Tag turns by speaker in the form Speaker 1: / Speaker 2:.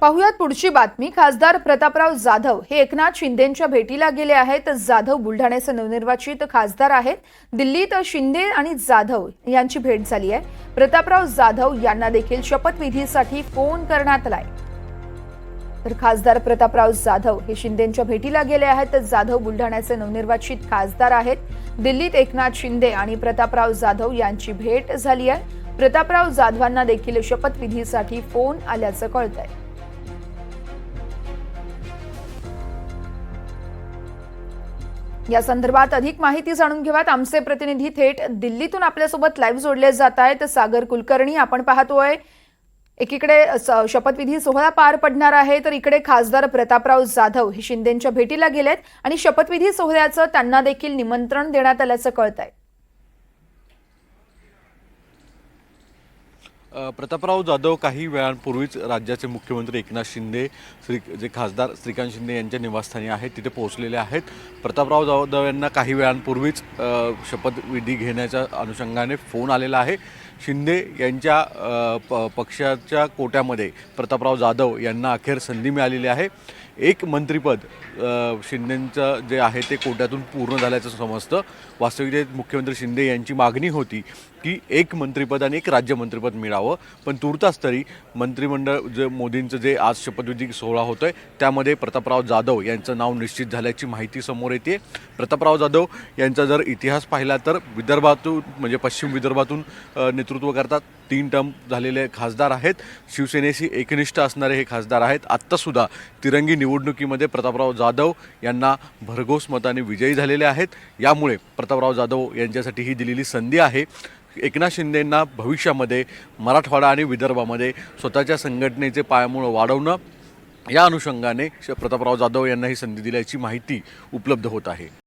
Speaker 1: पाहुयात पुढची बातमी. खासदार प्रतापराव जाधव हे एकनाथ शिंदेंच्या भेटीला गेले आहेत. जाधव बुलढाण्याचे नवनिर्वाचित खासदार आहेत. दिल्लीत शिंदे आणि जाधव यांची भेट झाली आहे. प्रतापराव जाधव यांना देखील शपथविधीसाठी फोन करण्यात आलाय. तर खासदार प्रतापराव जाधव हे शिंदेंच्या भेटीला गेले आहेत. तर जाधव बुलढाण्याचे नवनिर्वाचित खासदार आहेत. दिल्लीत एकनाथ शिंदे आणि प्रतापराव जाधव यांची भेट झाली आहे. प्रतापराव जाधवांना देखील शपथविधीसाठी फोन आल्याचं कळत आहे या संदर्भात अधिक माहिती जाणून घेऊयात. आमचे प्रतिनिधी थेट दिल्लीतून आपल्यासोबत लाईव्ह जोडले जात आहेत. सागर कुलकर्णी आपण पाहतोय. एकीकडे स- शपथविधी सोहळा पार पडणार आहे तर इकडे खासदार प्रतापराव जाधव हे शिंदेंच्या भेटीला गेलेत आणि शपथविधी सोहळ्याचं त्यांना देखील निमंत्रण देण्यात आल्याचं कळत आहे
Speaker 2: प्रतापराव जाधव काही वेळांपूर्वीच राज्याचे मुख्यमंत्री एकनाथ शिंदे श्री जे खासदार श्रीकांत शिंदे यांच्या निवासस्थानी आहेत तिथे पोहोचलेले आहेत. प्रतापराव जाधव यांना काही वेळांपूर्वीच शपथविधी घेण्याच्या अनुषंगाने फोन आलेला आहे. शिंदे यांच्या प पक्षाच्या कोट्यामध्ये प्रतापराव जाधव यांना अखेर संधी मिळालेली आहे. एक मंत्रिपद शिंदेंचं जे आहे ते कोट्यातून पूर्ण झाल्याचं समजतं. वास्तविकतेत मुख्यमंत्री शिंदे यांची मागणी होती. की एक मंत्रिपद आणि एक राज्यमंत्रीपद मिळावं. पण तूर्तास तरी मंत्रिमंडळ जे मोदींचं जे आज शपथविधी सोहळा होतोय त्यामध्ये प्रतापराव जाधव यांचं नाव निश्चित झाल्याची माहिती समोर येते. प्रतापराव जाधव यांचा जर इतिहास पाहिला तर विदर्भातून म्हणजे पश्चिम विदर्भातून नेतृत्व करतात. तीन टर्म झालेले खासदार आहेत. शिवसेनेशी एकनिष्ठ असणारे हे खासदार आहेत. आत्तासुद्धा तिरंगी निवडणुकीमध्ये प्रतापराव जाधव यांना भरघोस मताने विजयी झालेले आहेत. यामुळे प्रतापराव जाधव यांच्यासाठी ही दिलेली संधी आहे. एकनाथ शिंदेंना भविष्यामध्ये मराठवाडा आणि विदर्भामध्ये स्वतःच्या संघटनेचे पायामुळं वाढवणं या अनुषंगाने श- प्रतापराव जाधव यांना ही संधी दिल्याची माहिती उपलब्ध होत आहे.